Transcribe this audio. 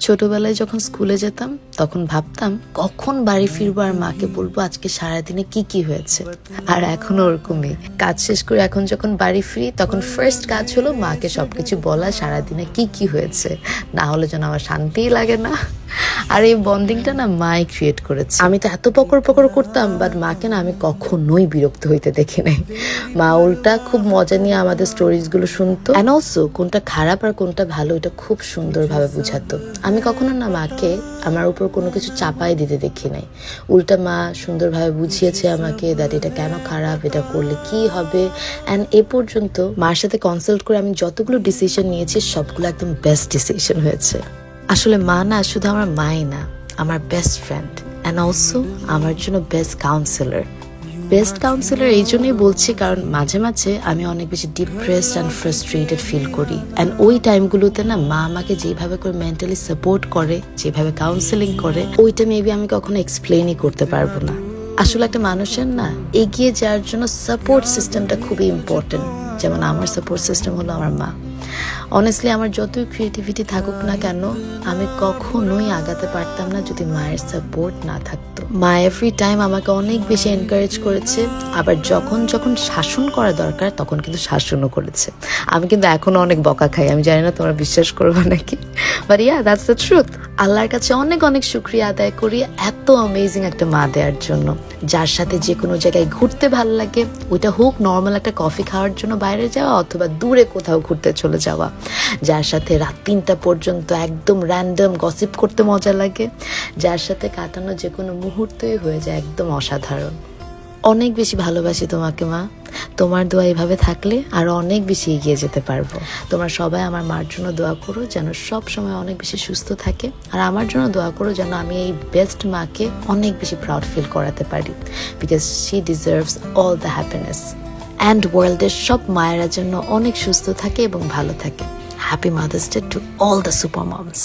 ছোটবেলায় যখন স্কুলে যেতাম, তখন ভাবতাম, কখন বাড়ি ফিরবো আর মাকে বলব আজকে সারাদিনে কি কি হয়েছে। আর এখন ওরকমই। কাজ শেষ করে এখন যখন বাড়ি ফিরি, তখন ফার্স্ট কাজ হলো মাকে সবকিছু বলা, সারাদিনে কি কি হয়েছে। না হলে যেন আমার শান্তিই লাগে না। আর এই বন্ডিংটা না মাই ক্রিয়েট করেছে। আমি তো এত পকর পকর করতাম বাট মাকে না আমি কখনোই বিরক্ত হইতে দেখি নাই। মা উল্টা খুব মজা নিয়ে আমাদের স্টোরিজগুলো শুনতো। অ্যান্ড অলসো কোনটা খারাপ আর কোনটা ভালো, এটা খুব সুন্দরভাবে বুঝাতো। আমি কখনো না মাকে আমার উপর কোনো কিছু চাপাই দিতে দেখি নাই। উল্টা মা সুন্দরভাবে বুঝিয়েছে আমাকে দ্যাট এটা কেন খারাপ, এটা করলে কি হবে। অ্যান্ড এ পর্যন্ত মার সাথে কনসাল্ট করে আমি যতগুলো ডিসিশন নিয়েছি, সবগুলো একদম বেস্ট ডিসিশন হয়েছে। আসলে মা না শুধু আমার মাই না, আমার বেস্ট ফ্রেন্ড অ্যান্ড অলসো আমার জন্য বেস্ট কাউন্সিলর বেস্ট কাউন্সিলর এই জন্যই বলছি কারণ মাঝে মাঝে আমি অনেক বেশি ডিপ্রেসড অ্যান্ড ফ্রাস্ট্রেটেড ফিল করি। অ্যান্ড ওই টাইমগুলোতে না মা আমাকে যেভাবে করে মেন্টালি সাপোর্ট করে, যেভাবে কাউন্সেলিং করে, ওইটা মেবি আমি কখনো এক্সপ্লেনই করতে পারব না। আসলে একটা মানুষের না এগিয়ে যাওয়ার জন্য সাপোর্ট সিস্টেমটা খুবই ইম্পর্টেন্ট যেমন আমার সাপোর্ট সিস্টেম হলো আমার মা। অনেস্টলি আমার যতই ক্রিয়েটিভিটি থাকুক না কেন, আমি কখনোই আগাতে পারতাম না যদি মায়ের সাপোর্ট না থাকতো। মা এভরি টাইম আমাকে অনেক বেশি এনকারেজ করেছে, আবার যখন যখন শাসন করা দরকার, তখন কিন্তু শাসনও করেছে। আমি কিন্তু এখনও অনেক বকা খাই, আমি জানি না তোমরা বিশ্বাস করব নাকি? But yeah that's the truth আল্লাহর কাছে অনেক অনেক শুক্রিয়া আদায় করি এত অ্যামেজিং একটা মা দেওয়ার জন্য। যার সাথে যে কোনো জায়গায় ঘুরতে ভালো লাগে, ওইটা হোক নর্মাল একটা কফি খাওয়ার জন্য বাইরে যাওয়া অথবা দূরে কোথাও ঘুরতে চলে যাওয়া। যার সাথে রাত তিনটা পর্যন্ত একদম র্যান্ডম গসিপ করতে মজা লাগে, যার সাথে কাটানো যে কোনো মুহূর্তই হয়ে যায় একদম অসাধারণ। অনেক বেশি ভালোবাসি তোমাকে মা। তোমার দোয়া এভাবে থাকলে আরও অনেক বেশি এগিয়ে যেতে পারব। তোমরা সবাই আমার মার জন্য দোয়া করো যেন সব সময় অনেক বেশি সুস্থ থাকে। আর আমার জন্য দোয়া করো যেন আমি এই বেস্ট মাকে অনেক বেশি প্রাউড ফিল করাতে পারি। Because she deserves all the happiness and ওয়ার্ল্ডের সব মায়েরা জন্য অনেক সুস্থ থাকে এবং ভালো থাকে। Happy Mother's Day to all the super moms